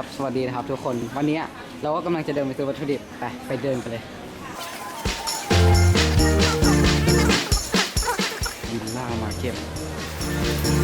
ครับ สวัสดีนะครับทุกคน วันนี้เราก็กำลังจะเดินไปซื้อวัตถุดิบ ไปไปเดินกันเลยวิลล่ามาเก็บ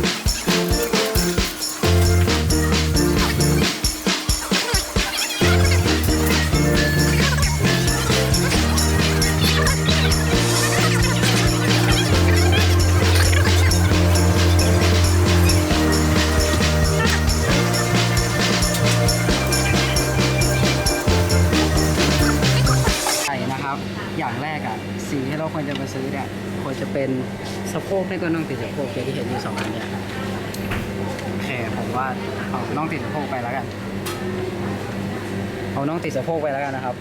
อย่างแรกอะสีที่เราควรจะมาซื้อเนี่ยควรจะเป็นสะโพกนี่ก็น่องติดสะโพกอย่างที่เห็นอยู่สองอันเนี่ยโอเคผมว่าเอาน่องติดสะโพกไปแล้วกัน เอาน่องติดสะโพกไปแล้วกันนะครับ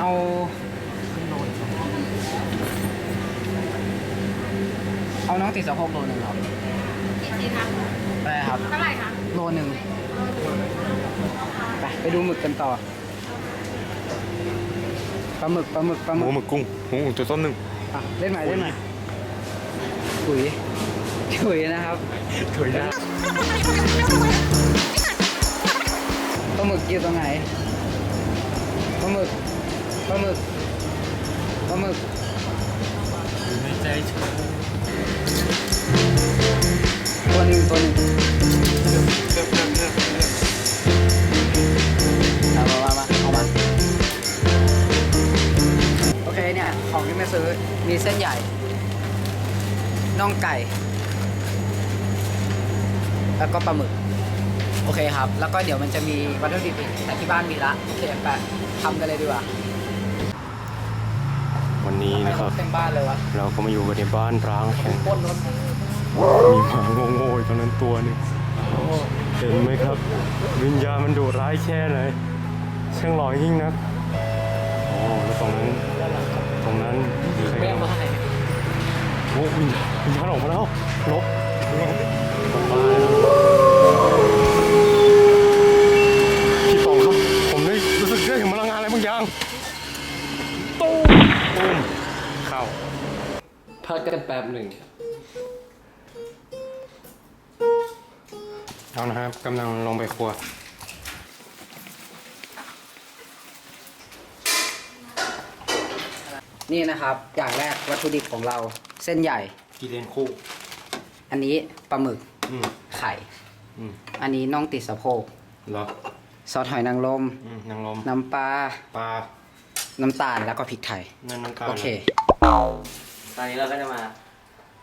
เอาเอาน้องติดสะโพกโลหนึ่งครับกี่ชิ้นคะได้ครับเท่าไหร่คะโลหนึ่งไปไปดูหมึกกันต่อ ปลาหมึกปลาหมึกปลาหหมึมูกหมึกกุ้งหมูหมึกตัวต้นหนึ่ง อะเล่นใหม่เล่นใหม่ถุยถุยนะครับถุยนะปลาหมึกอยู่ตรงไหนปลาหมึกปลาหมึกปลาหมึก ในใจเฉยตัวหนึ่ แล้วก็ปลาหมึกโอเคครับ แล้วก็เดี๋ยวมันจะมีวัตถุดิบอีกแต่ที่บ้านมีละโอเคไปทำกันเลยดีกว่าวันนี้นะครับ เต็มบ้านเลยวะเราก็มาอยู่กันในบ้านร้างแห่งปล้นรถมีหมาโง่ๆอยู่ตรงนั้นตัวหนึงเห็นไหมครับ วิญญาณมันดุร้ายแค่ไหนช่างหล่อยิ่งนักโอ้แล้วตรงนั้นตรงนั้นมีใครแม่บ้างบ้านโอ้วิญญาณวิญญาณออกมาแล้วลบลบกลับบ้าน พักกันแป๊บหนึ่งเอานะครับกำลังลงไปครัว นี่นะครับ อย่างแรกวัตถุดิบของเราเส้นใหญ่ กีเรียนคู่ อันนี้ปลาหมึกอืม ไข่ อืมอันนี้น่องติดสะโพกเหรอ ซอสหอยนางรมอืมนางลมน้ำปลา ปลาน้ำตาลแล้วก็พริกไทย นั่นน้ำตาลโอเค ตอนนี้เราก็จะมา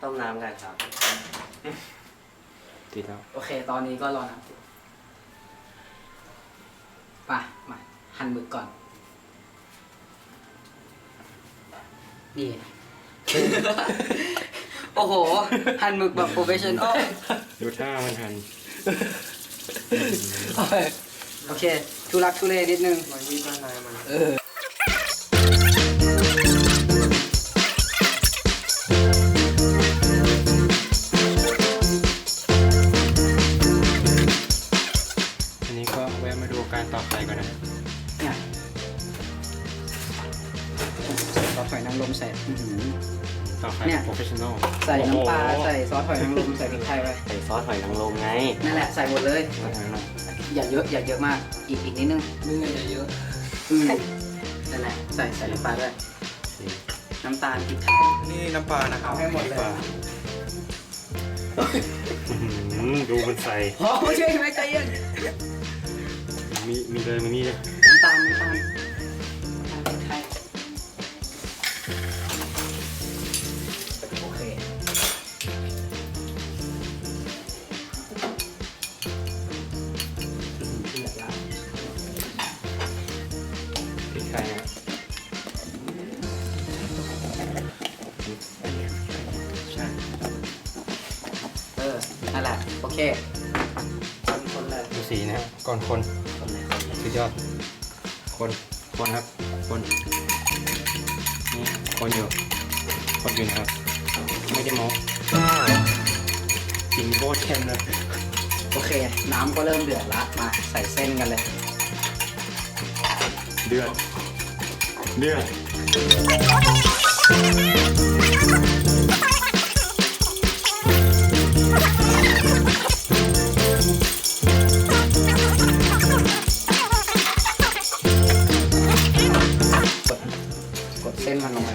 ต้มน้ำกันครับ ติดแล้วโอเค ตอนนี้ก็รอน้ำป่ะมาหั่นหมึกก่อน นี่ โอ้โห หั่นหมึกแบบโปรเฟชชั่นอล ดูท่ามันทันโอเค ทุลักทุเลนิดนึง มันมีด้านในมัน เอออั ต่อไข่เนี่ย โปรเฟชชั่นอลใส่น้ำปลาใส่ซอสหอยนางรมใส่พริกไทยไปใส่ซอสหอยนางรมไงนั่นแหละใส่หมดเลยนั่นแหละอย่าเยอะอย่าเยอะมากอีกอีกนิดนึงมึงอย่าเยอะอืมนั่นแหละใส่ใส่น้ำปลาด้วยน้ำตาลพริกไทยนี่น้ำปลานะครับเอาให้หมดเลยปลาอื้อหือดูมันใส่ พอไม่ใช่ไหมใจเย็นมีมีเลยมีนี่เลยน้ำตาลน้ำตาล พริกไทยนะใช่เออนั่นแหละโอเค คนคนเลยดูสีนะครับก่อนคนสุดยอด คนคนครับ คนนี่คนอยู่ คนอยู่นะครับ ไม่ได้โม้กินโบดเทมเลยโอเค น้ำก็เริ่มเดือดละมาใส่เส้นกันเลย เดือด เส้นมันลงไป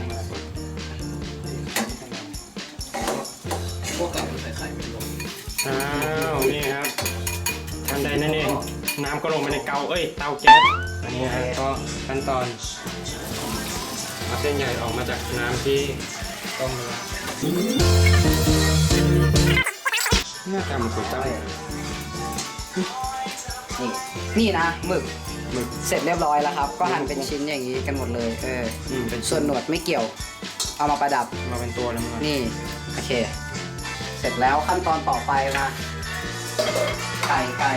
พวกเก่าใส่ไข่ไม่ลงอ้าวนี่ครับทำได้นั่นเน้ำก็ลงไปในเกาเอ้ย เตาแก๊สอันนี้ครับก็ขั้นตอน เอาเส้นใหญ่ออกมาจากน้ำที่ต้มแล้วหน้าตามันสวยจังนี่นี่นะหมึกหมึกเสร็จเรียบร้อยแล้วครับ ก็หั่นเป็นชิ้นอย่างนี้กันหมดเลย เอออืมเป็นส่วนหนวดไม่เกี่ยว เอามาประดับมาเป็นตัวแล้วมั้งนี่โอเค เสร็จแล้วขั้นตอนต่อไปมาไก่ไก่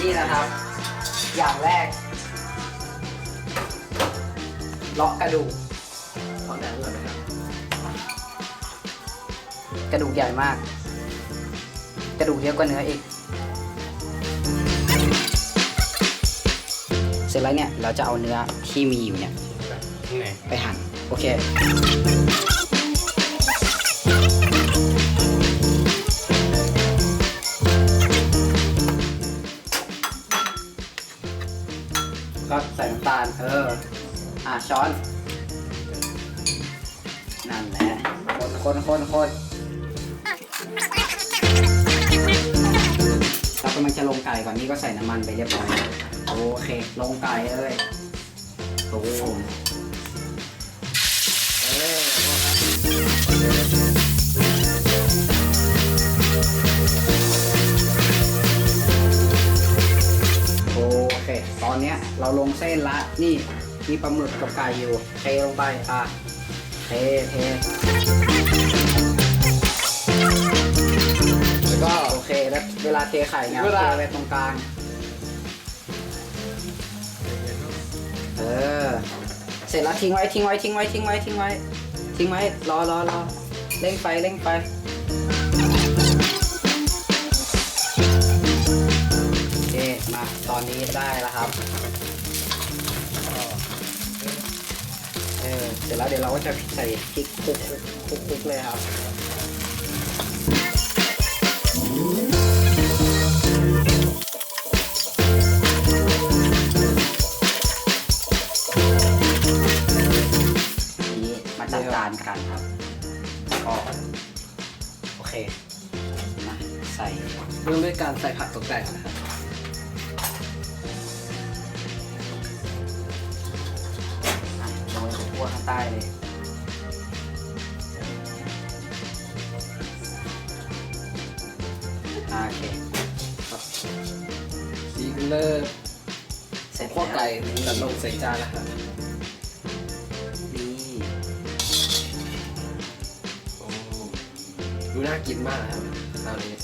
นี่นะครับ อย่างแรกเลาะกระดูกขอแดงก่อนนะครับกระดูกใหญ่มาก กระดูกเยอะกว่าเนื้ออีก เสร็จแล้วเนี่ยเราจะเอาเนื้อที่มีอยู่เนี่ยที่ไหน ไปหั่น โอเค ช้อน นั่นแหละ คนคนคนคนเรากำลังจะลงไก่ก่อนนี่ก็ใส่น้ำมันไปเรียบร้อยโอเค ลงไก่เลยตูมโอเคตอนนี้เราลงเส้นละนี่ มีปลาหมึกกับไก่อยู่เทลงไปอะเทเทแล้วก็โอเคแล้วเวลาเทไข่เนี่ยเวลา เทไว้ตรงกลาง เออ เสร็จแล้วทิ้งไว้ทิ้งไว้ทิ้งไว้ทิ้งไว้ทิ้งไว้ ทิ้งไว้รอรอรอเร่งไฟเร่งไฟโอเคมาตอนนี้ได้แล้วครับ ร็จแล้วเดี๋ยวเราก็จะใส่พริกคลุกคลุกคลุกคลุกเลยครับนี้มาจัดการกันครับก็โอเคมาใส่เริ่มด้วยการใส่ผักตกแต่งนะครับ วคั่วข้างใต้เลยอะโอเคซีฟิลเลอร์เสร็จข้อแล้วไก่จัดลงใส่จานแล้วครับนี่โอ้ดูน่ากินมากนะครับคราวนี้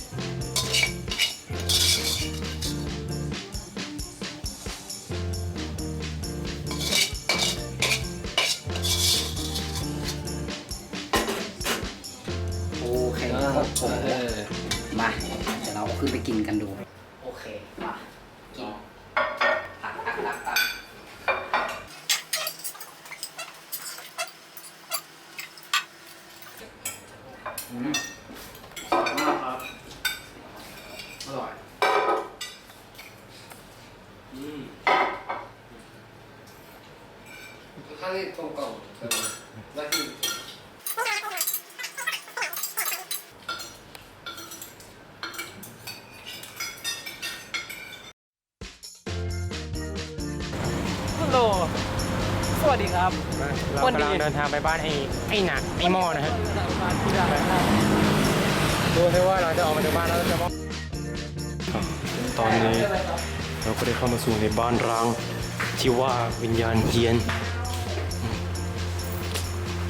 วัสดีครับมาเราวันดีกำลังเดินทางไปบ้านไอ้ไอ้หนักไอ้หม้อนะฮะที่ร้านนะครับดูซิว่าเราจะออกมาจากบ้านแล้วจะมองตอนนี้เราก็ได้เข้ามาสู่ในบ้านร้างที่ว่าวิญญาณเฮียน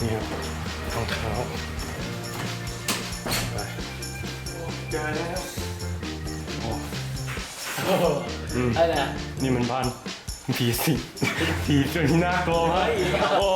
นี่ครับรองเท้าไปเจอแล้วโอ้อืมอะไรนะนี่มันบ้าน ผีสิงผีตัวนี้น่ากลัวมากโอ้